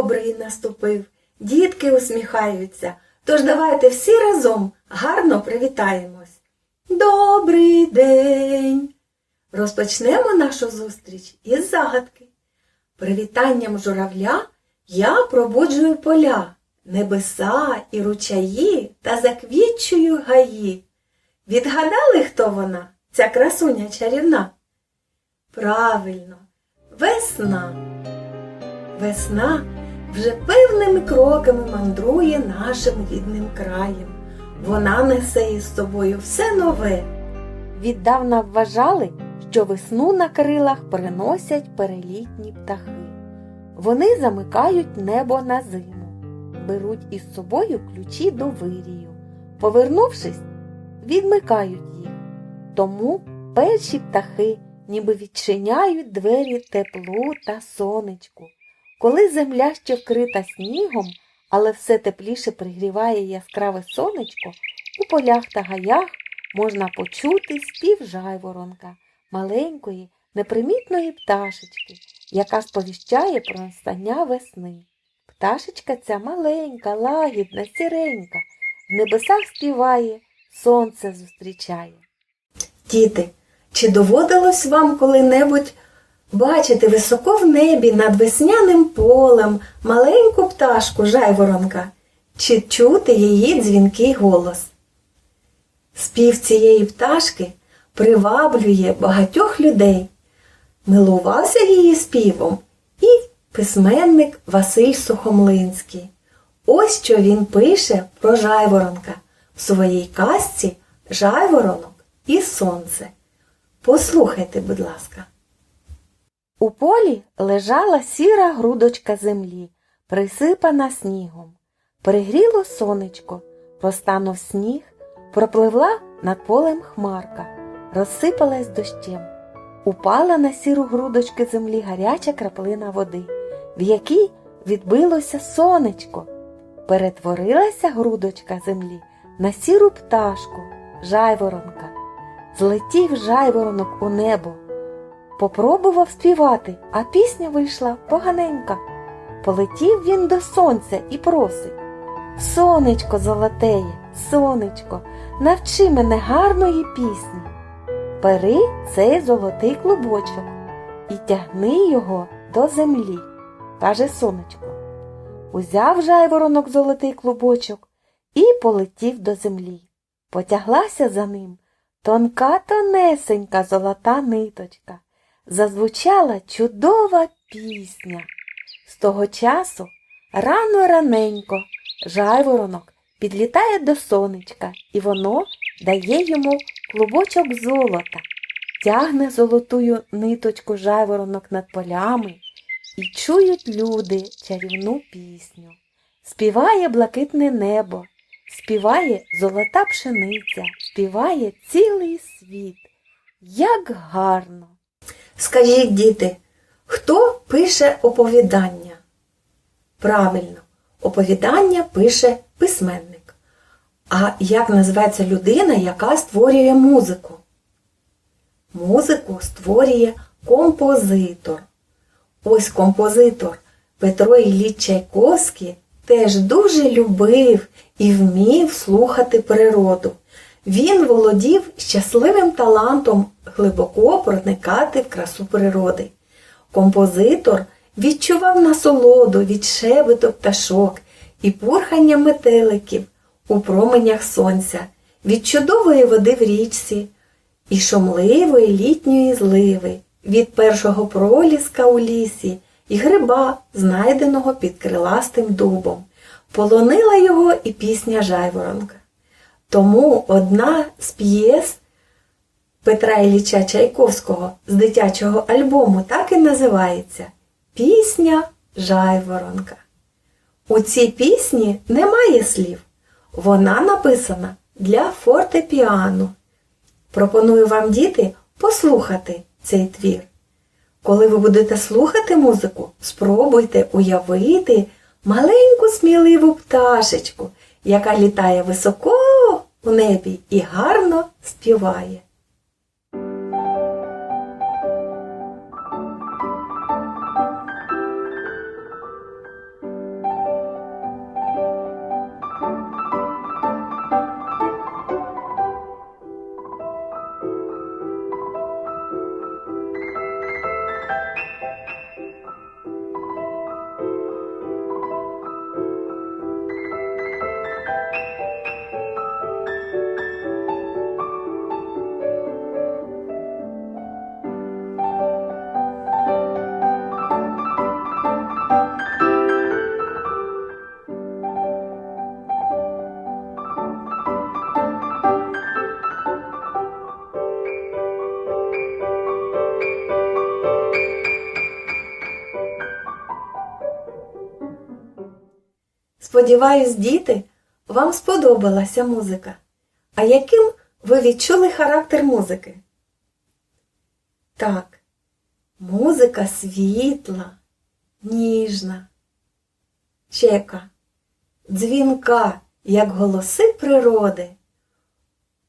добрий наступив, дітки усміхаються. Тож давайте всі разом гарно привітаємось. Добрий день! Розпочнемо нашу зустріч із загадки. Привітанням журавля я пробуджую поля, небеса і ручаї та заквітчую гаї. Відгадали, хто вона, ця красуня чарівна? Правильно, весна. Весна вже певними кроками мандрує нашим рідним краєм. Вона несе із собою все нове. Віддавна вважали, що весну на крилах приносять перелітні птахи. Вони замикають небо на зиму, беруть із собою ключі до вирію. Повернувшись, відмикають їх. Тому перші птахи ніби відчиняють двері теплу та сонечку. Коли земля ще вкрита снігом, але все тепліше пригріває яскраве сонечко, у полях та гаях можна почути спів жайворонка, маленької, непримітної пташечки, яка сповіщає про настання весни. Пташечка ця маленька, лагідна, сіренька, в небесах співає, сонце зустрічає. Діти, чи доводилось вам коли-небудь бачити високо в небі над весняним полем маленьку пташку жайворонка, чи чути її дзвінкий голос? Спів цієї пташки приваблює багатьох людей. Милувався її співом і письменник Василь Сухомлинський. Ось що він пише про жайворонка в своїй казці Жайворонок і сонце. Послухайте, будь ласка. У полі лежала сіра грудочка землі, присипана снігом. Пригріло сонечко, розтанув сніг, пропливла над полем хмарка, розсипалась дощем. Упала на сіру грудочки землі гаряча краплина води, в якій відбилося сонечко. Перетворилася грудочка землі на сіру пташку, жайворонка. Злетів жайворонок у небо. Попробував співати, а пісня вийшла поганенька. Полетів він до сонця і просить. Сонечко золотеє, сонечко, навчи мене гарної пісні. Бери цей золотий клубочок і тягни його до землі, каже сонечко. Узяв жайворонок золотий клубочок і полетів до землі. Потяглася за ним тонка тонесенька золота ниточка. Зазвучала чудова пісня. З того часу рано раненько жайворонок підлітає до сонечка, і воно дає йому клубочок золота, тягне золотую ниточку жайворонок над полями, і чують люди чарівну пісню. Співає блакитне небо, співає золота пшениця, співає цілий світ. Як гарно! Скажіть, діти, хто пише оповідання? Правильно, оповідання пише письменник. А як називається людина, яка створює музику? Музику створює композитор. Ось композитор Петро Ілліч Чайковський теж дуже любив і вмів слухати природу. Він володів щасливим талантом глибоко проникати в красу природи. Композитор відчував насолоду від шебету пташок і пурхання метеликів у променях сонця, від чудової води в річці і шумливої літньої зливи, від першого проліска у лісі і гриба, знайденого під криластим дубом. Полонила його і пісня Жайворонка. Тому одна з п'єс Петра Ілліча Чайковського з дитячого альбому так і називається Пісня Жайворонка. У цій пісні немає слів. Вона написана для фортепіано. Пропоную вам, діти, послухати цей твір. Коли ви будете слухати музику, спробуйте уявити маленьку сміливу пташечку, яка літає високо у небі і гарно співає. Сподіваюсь, діти, вам сподобалася музика. А яким ви відчули характер музики? Так, музика світла, ніжна, чека, дзвінка, як голоси природи.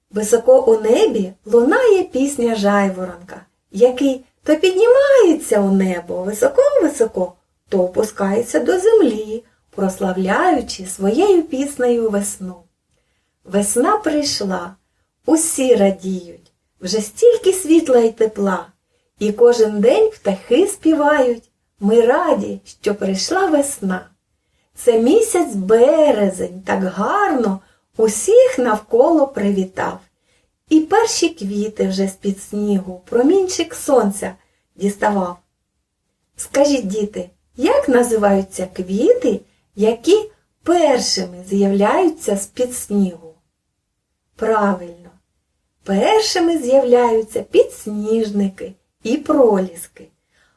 Високо у небі лунає пісня жайворонка, який то піднімається у небо високо-високо, то опускається до землі, прославляючи своєю піснею весну. Весна прийшла, усі радіють, вже стільки світла й тепла, і кожен день птахи співають. Ми раді, що прийшла весна. Це місяць березень так гарно усіх навколо привітав. І перші квіти вже з-під снігу промінчик сонця діставав. Скажіть, діти, як називаються квіти, які першими з'являються з-під снігу? Правильно, першими з'являються підсніжники і проліски.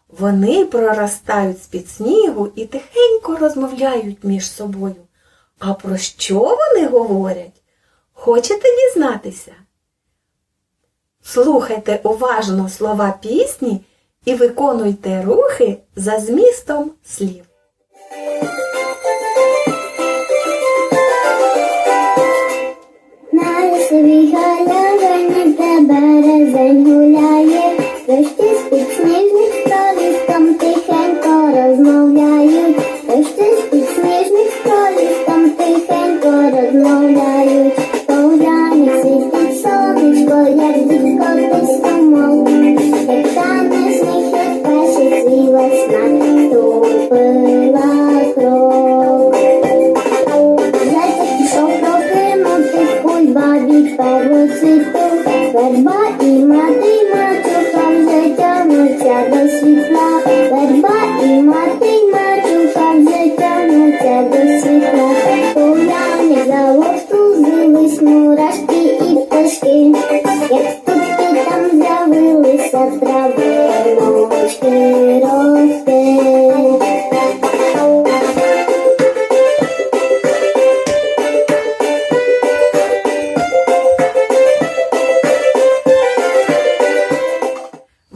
Вони проростають з-під снігу і тихенько розмовляють між собою. А про що вони говорять? Хочете дізнатися? Слухайте уважно слова пісні і виконуйте рухи за змістом слів. وسبها لغنة برزا هلا цвіту. Верба і мати, мачуха вже тягнуться до світла. Верба і мати, і мачуха вже тягнуться до світла. Погляне за вовтузились мурашки і пташки. Як тут і там з'явилися травиночки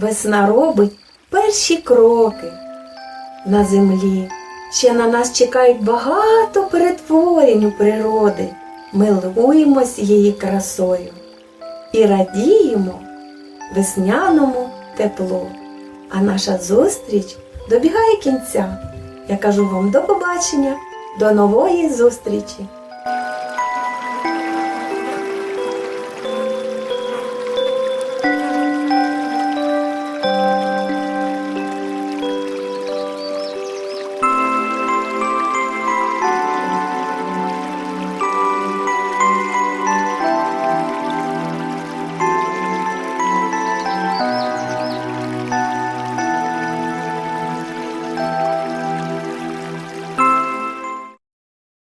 Весна робить перші кроки на землі. Ще на нас чекають багато перетворень у природи. Милуємось її красою і радіємо весняному теплу. А наша зустріч добігає кінця. Я кажу вам до побачення, до нової зустрічі!